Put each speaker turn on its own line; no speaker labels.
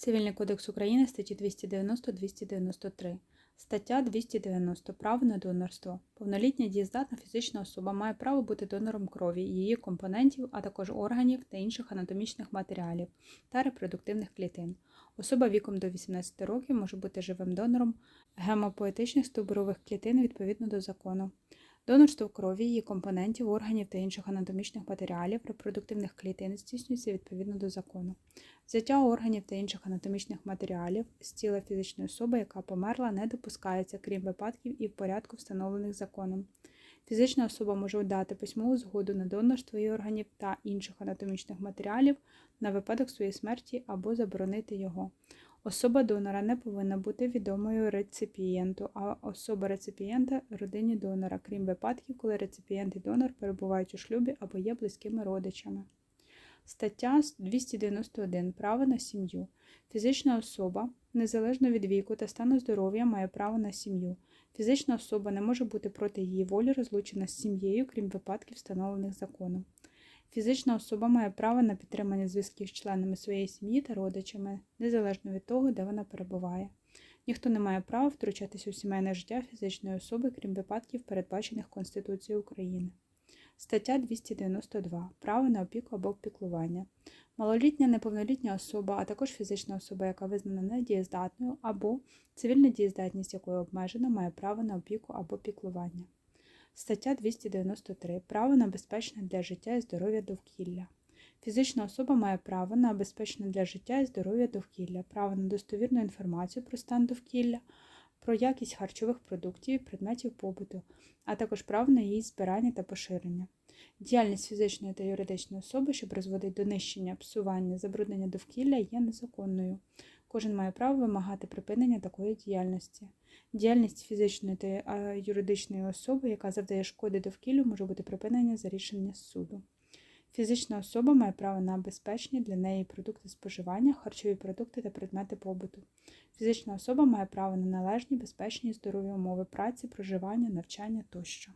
Цивільний кодекс України статті 290-293. Стаття 290. Право на донорство. Повнолітня дієздатна фізична особа має право бути донором крові, її компонентів, а також органів та інших анатомічних матеріалів та репродуктивних клітин. Особа віком до 18 років може бути живим донором гемопоетичних стовбурових клітин відповідно до закону. Донорство крові, її компонентів, органів та інших анатомічних матеріалів, репродуктивних клітин здійснюється відповідно до закону. Взяття органів та інших анатомічних матеріалів з тіла фізичної особи, яка померла, не допускається, крім випадків і в порядку, встановлених законом. Фізична особа може дати письмову згоду на донорство її органів та інших анатомічних матеріалів на випадок своєї смерті або заборонити його. Особа донора не повинна бути відомою реципієнту, а особа реципієнта родині донора, крім випадків, коли реципієнт і донор перебувають у шлюбі або є близькими родичами. Стаття 291. Право на сім'ю. Фізична особа, незалежно від віку та стану здоров'я, має право на сім'ю. Фізична особа не може бути проти її волі розлучена з сім'єю, крім випадків, встановлених законом. Фізична особа має право на підтримання зв'язків з членами своєї сім'ї та родичами, незалежно від того, де вона перебуває. Ніхто не має права втручатися у сімейне життя фізичної особи, крім випадків, передбачених Конституцією України. Стаття 292. Право на опіку або піклування. Малолітня неповнолітня особа, а також фізична особа, яка визнана недієздатною, або цивільна дієздатність якої обмежена, має право на опіку або піклування. Стаття 293. Право на безпечне для життя і здоров'я довкілля. Фізична особа має право на безпечне для життя і здоров'я довкілля, право на достовірну інформацію про стан довкілля, про якість харчових продуктів і предметів побуту, а також право на її збирання та поширення. Діяльність фізичної та юридичної особи, що призводить до нищення, псування, забруднення довкілля, є незаконною. Кожен має право вимагати припинення такої діяльності. Діяльність фізичної та юридичної особи, яка завдає шкоди довкіллю, може бути припинення за рішення суду. Фізична особа має право на безпечні для неї продукти споживання, харчові продукти та предмети побуту. Фізична особа має право на належні, безпечні і здорові умови праці, проживання, навчання тощо.